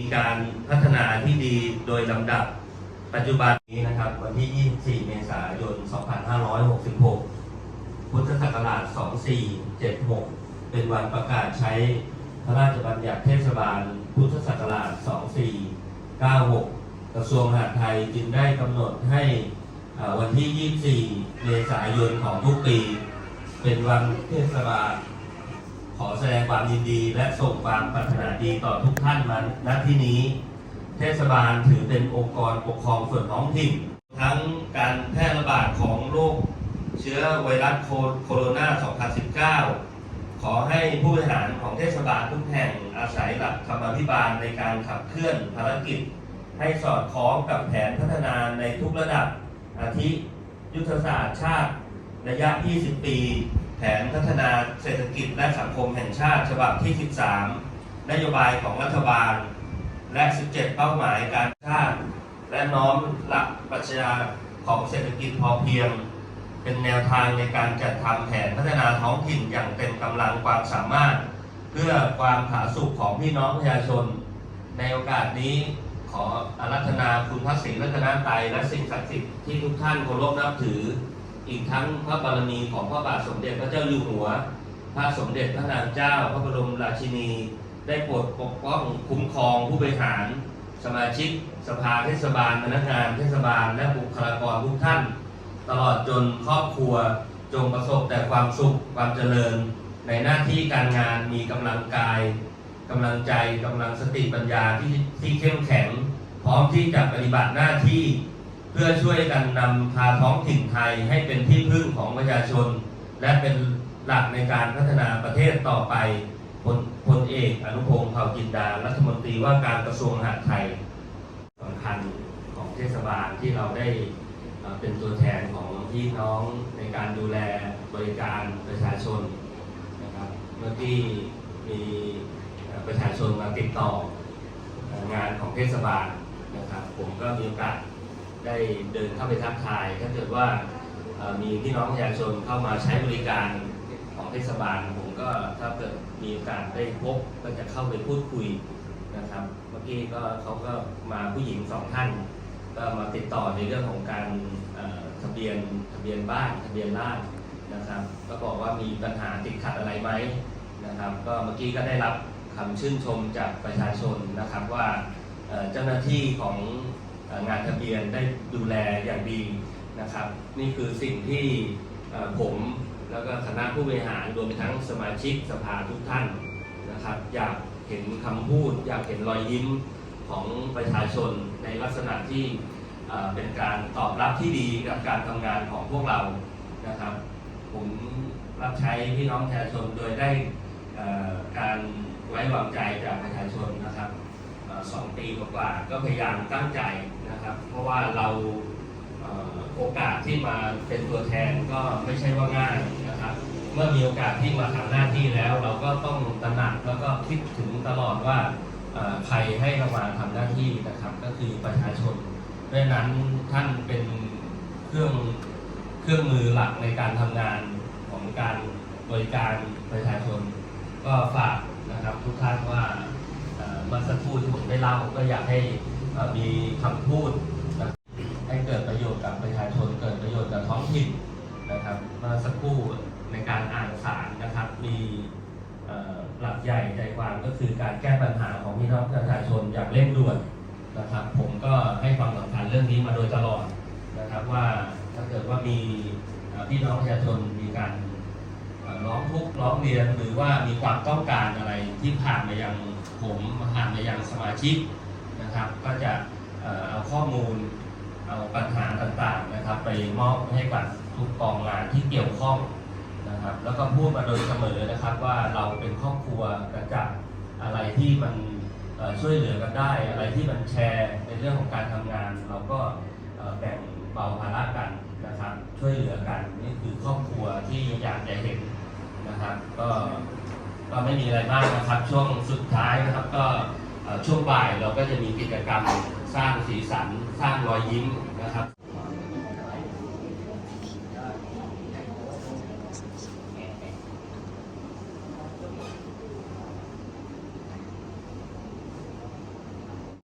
มีการพัฒนาที่ดีโดยลำดับปัจจุบันนี้นะครับ วันที่ 24 เมษายน 2566 พุทธศักราช 2476 เป็นวันประกาศใช้พระราชบัญญัติเทศบาล พุทธศักราช 2496 กระทรวงมหาดไทยจึงได้กำหนดให้วันที่ 24 เมษายนของทุกปี เป็นวันเทศบาล อแสดงความยินดีและส่งความปรารถนาดีต่อทุกท่านมาณที่นี้ เทศบาลถือเป็นองค์กรปกครองส่วนท้องถิ่น ทั้งการแพร่ระบาดของโรคเชื้อไวรัสโคโรนา 2019 ขอให้ผู้บริหารของเทศบาลทุกแห่งอาศัยหลักธรรมาภิบาลในการขับเคลื่อนภารกิจ ให้สอดคล้องกับแผนพัฒนาในทุกระดับอาทิ ยุทธศาสตร์ชาติระยะ 20 ปี นพัฒนาเศรษฐกิจและสังคมแห่งชาติฉบับที่ 13 นโยบายของรัฐบาล และ 17 เป้าหมายการชาติ และน้อมหลักปรัชญาของเศรษฐกิจพอเพียง เป็นแนวทางในการจัดทำแผนพัฒนาท้องถิ่นอย่างเต็มกำลังความสามารถ เพื่อความผาสุกของพี่น้องประชาชน ในโอกาสนี้ขออารัธนาคุณพระศรีรัตนตรัยและสิ่งศักดิ์สิทธิ์ที่ทุกท่านเคารพนับถือ อีกทั้งพระบารมีของพระบาทสมเด็จพระเจ้าอยู่หัว พระสมเด็จพระนางเจ้า พระบรมราชินี ได้โปรดปกป้องคุ้มครองผู้บริหาร สมาชิก สภาเทศบาลพนักงานเทศบาลและบุคลากรทุกท่าน ตลอดจนครอบครัวจงประสบแต่ความสุขความเจริญ ในหน้าที่การงานมีกำลังกายกำลังใจกำลังสติปัญญาที่ที่เข้มแข็ง พร้อมที่จะปฏิบัติหน้าที่ เพื่อช่วยกันนำพาท้องถิ่นไทยให้เป็นที่พึ่งของประชาชน และเป็นหลักในการพัฒนาประเทศต่อไปพลพลเอกอนุพงศ์เผ่าจินดา รัฐมนตรีว่าการกระทรวงมหาดไทยสำคัญของเทศบาลที่เราได้เป็นตัวแทนของพี่น้องในการดูแลบริการประชาชนนะครับเมื่อที่มีประชาชนมาติดต่องานของเทศบาลนะครับ ผมก็มีโอกาส ได้เดินเข้าไปทักทาย ถ้าเกิดว่ามีพี่น้องประชาชนเข้ามาใช้บริการของเทศบาลผมก็ถ้าเกิดมีโอกาสได้พบก็จะเข้าไปพูดคุยนะครับ เมื่อกี้ก็เขาก็มาผู้หญิงสองท่าน ก็มาติดต่อในเรื่องของการทะเบียนทะเบียนบ้านทะเบียนบ้านนะครับ ก็บอกว่ามีปัญหาติดขัดอะไรไหมนะครับ ก็เมื่อกี้ก็ได้รับคำชื่นชมจากประชาชนนะครับว่าเจ้าหน้าที่ของ งานทะเบียนได้ดูแลอย่างดีนะครับ นี่คือสิ่งที่ผมแล้วก็คณะผู้บริหารรวมทั้งสมาชิกสภาทุกท่านนะครับ อยากเห็นคำพูด อยากเห็นรอยยิ้มของประชาชนในลักษณะที่เป็นการตอบรับที่ดีกับการทำงานของพวกเรานะครับ ผมรับใช้พี่น้องประชาชนโดยได้การไว้วางใจจากประชาชนนะครับ สองปีกว่าก็พยายามตั้งใจนะครับ เพราะว่าเราโอกาสที่มาเป็นตัวแทนก็ไม่ใช่ว่าง่ายนะครับ เมื่อมีโอกาสที่มาทำหน้าที่แล้ว เราก็ต้องตระหนักแล้วก็คิดถึงตลอดว่าใครให้เรามาทำหน้าที่นะครับ ก็คือประชาชน เพราะฉะนั้นท่านเป็นเครื่องเครื่องมือหลักในการทำงานของการบริการประชาชน ก็ฝากนะครับทุกท่านว่า เมื่อสักครู่ที่ผมได้เล่าก็อยากให้มีคำพูดให้เกิดประโยชน์กับประชาชนเกิดประโยชน์กับท้องถิ่นนะครับเมื่อสักครู่ในการอ่านสารนะครับ มีหลักใหญ่ใจความก็คือการแก้ปัญหาของพี่น้องประชาชนอย่างเร่งด่วนนะครับ ผมก็ให้ความสำคัญเรื่องนี้มาโดยตลอดนะครับว่าถ้าเกิดว่ามีพี่น้องประชาชนมีการร้องทุกข์ร้องเรียนหรือว่ามีความต้องการอะไรที่ผ่านมายัง ผมผ่านมายังสมาชิกนะครับ ก็จะเอาข้อมูลเอาปัญหาต่างๆนะครับ ไปมอบให้กับทุกกองงานที่เกี่ยวข้องนะครับ แล้วก็พูดมาโดยเสมอนะครับว่าเราเป็นครอบครัวกระจับอะไรที่มันช่วยเหลือกันได้ อะไรที่มันแชร์ในเรื่องของการทำงาน เราก็เอ่อแบ่งเบาภาระกันนะครับ ช่วยเหลือกันนี่คือครอบครัวที่อยากจะเห็น นะครับก็ก็ไม่มีอะไรมากนะครับ ช่วงสุดท้ายนะครับก็ช่วงบ่ายเราก็จะมีกิจกรรมสร้างสีสัน สร้างรอยยิ้มนะครับ